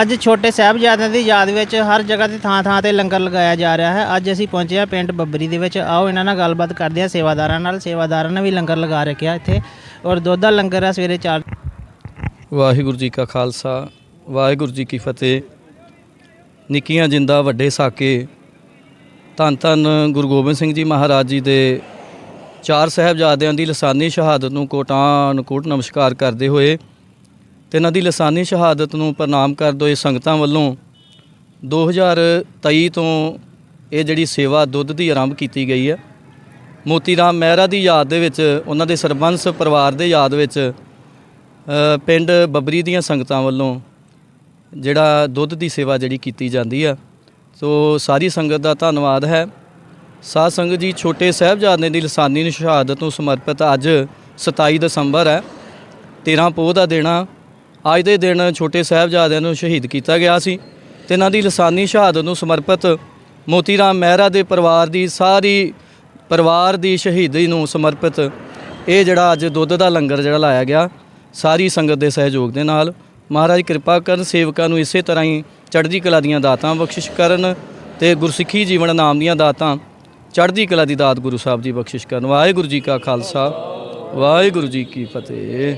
ਅੱਜ ਛੋਟੇ ਸਾਹਿਬਜ਼ਾਦਿਆਂ ਦੀ ਯਾਦ ਵਿੱਚ ਹਰ ਜਗ੍ਹਾ ਤੇ ਥਾਂ ਥਾਂ ਤੇ ਲੰਗਰ ਲਗਾਇਆ ਜਾ ਰਿਹਾ ਹੈ। ਅੱਜ ਅਸੀਂ ਪਹੁੰਚੇ ਹਾਂ ਪਿੰਡ ਬੱਬਰੀ ਦੇ ਵਿੱਚ। ਆਓ ਇਹਨਾਂ ਨਾਲ ਗੱਲਬਾਤ ਕਰਦੇ ਹਾਂ, ਸੇਵਾਦਾਰਾਂ ਨਾਲ। ਸੇਵਾਦਾਰਾਂ ਨੇ ਵੀ ਲੰਗਰ ਲਗਾ ਰੱਖਿਆ ਇੱਥੇ ਔਰ ਦੁੱਧ ਦਾ ਲੰਗਰ ਆ ਸਵੇਰੇ 4 ਵਾਹਿਗੁਰੂ ਜੀ ਕਾ ਖਾਲਸਾ, ਵਾਹਿਗੁਰੂ ਜੀ ਕੀ ਫਤਿਹ। ਨਿੱਕੀਆਂ ਜਿੰਦਾ ਵੱਡੇ ਸਾਕੇ। ਧੰਨ ਧੰਨ ਗੁਰੂ ਗੋਬਿੰਦ ਸਿੰਘ ਜੀ ਮਹਾਰਾਜ ਜੀ ਦੇ ਚਾਰ ਸਾਹਿਬਜ਼ਾਦਿਆਂ ਦੀ ਲਸਾਨੀ ਸ਼ਹਾਦਤ ਨੂੰ ਕੋਟਾਨ ਕੋਟ ਨਮਸਕਾਰ ਕਰਦੇ ਹੋਏ ਤੇ ਇਹਨਾਂ ਦੀ ਲਸਾਨੀ ਸ਼ਹਾਦਤ ਨੂੰ ਪ੍ਰਣਾਮ ਕਰਦੇ ਹੋਏ ਸੰਗਤਾਂ ਵੱਲੋਂ। 2023 ਤੋਂ ਇਹ ਜਿਹੜੀ ਸੇਵਾ ਦੁੱਧ ਦੀ ਆਰੰਭ ਕੀਤੀ ਗਈ ਹੈ। ਮੋਤੀ ਰਾਮ ਮਹਿਰਾ ਦੀ ਯਾਦ ਦੇ ਵਿੱਚ, ਉਹਨਾਂ ਦੇ ਸਰਬੰਸ ਪਰਿਵਾਰ ਦੇ ਯਾਦ ਵਿੱਚ ਪਿੰਡ ਬੱਬਰੀ ਦੀਆਂ ਸੰਗਤਾਂ ਵੱਲੋਂ ਜਿਹੜਾ ਦੁੱਧ ਦੀ ਸੇਵਾ ਜਿਹੜੀ ਕੀਤੀ ਜਾਂਦੀ ਆ ਸੋ ਸਾਰੀ ਸੰਗਤ ਦਾ ਧੰਨਵਾਦ ਹੈ। ਸਾਧ ਸੰਗਤ ਜੀ, ਛੋਟੇ ਸਾਹਿਬਜ਼ਾਦੇ ਦੀ ਲਸਾਨੀ ਸ਼ਹਾਦਤ ਨੂੰ ਸਮਰਪਿਤ ਅੱਜ 27 ਦਸੰਬਰ ਹੈ। 13 ਪੋਹ ਦਾ ਦਿਨ ਆ। ਅੱਜ ਦੇ ਦਿਨ ਛੋਟੇ ਸਾਹਿਬਜ਼ਾਦਿਆਂ ਨੂੰ ਸ਼ਹੀਦ ਕੀਤਾ ਗਿਆ ਸੀ ਤੇ ਇਹਨਾਂ ਦੀ ਲਸਾਨੀ ਸ਼ਹਾਦਤ ਨੂੰ ਸਮਰਪਿਤ ਮੋਤੀ ਰਾਮ ਮਹਿਰਾ ਦੇ ਪਰਿਵਾਰ ਦੀ ਸਾਰੀ ਪਰਿਵਾਰ ਦੀ ਸ਼ਹੀਦੀ ਨੂੰ ਸਮਰਪਿਤ ਇਹ ਜਿਹੜਾ ਅੱਜ ਦੁੱਧ ਦਾ ਲੰਗਰ ਜਿਹੜਾ ਲਾਇਆ ਗਿਆ, ਸਾਰੀ ਸੰਗਤ ਦੇ ਸਹਿਯੋਗ ਦੇ ਨਾਲ। ਮਹਾਰਾਜ ਕਿਰਪਾ ਕਰਨ ਸੇਵਕਾਂ ਨੂੰ ਇਸੇ ਤਰ੍ਹਾਂ ਹੀ ਚੜ੍ਹਦੀ ਕਲਾ ਦੀਆਂ ਦਾਤਾਂ ਬਖਸ਼ਿਸ਼ ਕਰਨ ਤੇ ਗੁਰਸਿੱਖੀ ਜੀਵਨ ਨਾਮ ਦੀਆਂ ਦਾਤਾਂ ਚੜ੍ਹਦੀ ਕਲਾ ਦੀ ਦਾਤ ਗੁਰੂ ਸਾਹਿਬ ਜੀ ਬਖਸ਼ਿਸ਼ ਕਰਨ। ਵਾਹਿਗੁਰੂ ਜੀ ਕਾ ਖਾਲਸਾ, ਵਾਹਿਗੁਰੂ ਜੀ ਕੀ ਫਤਿਹ।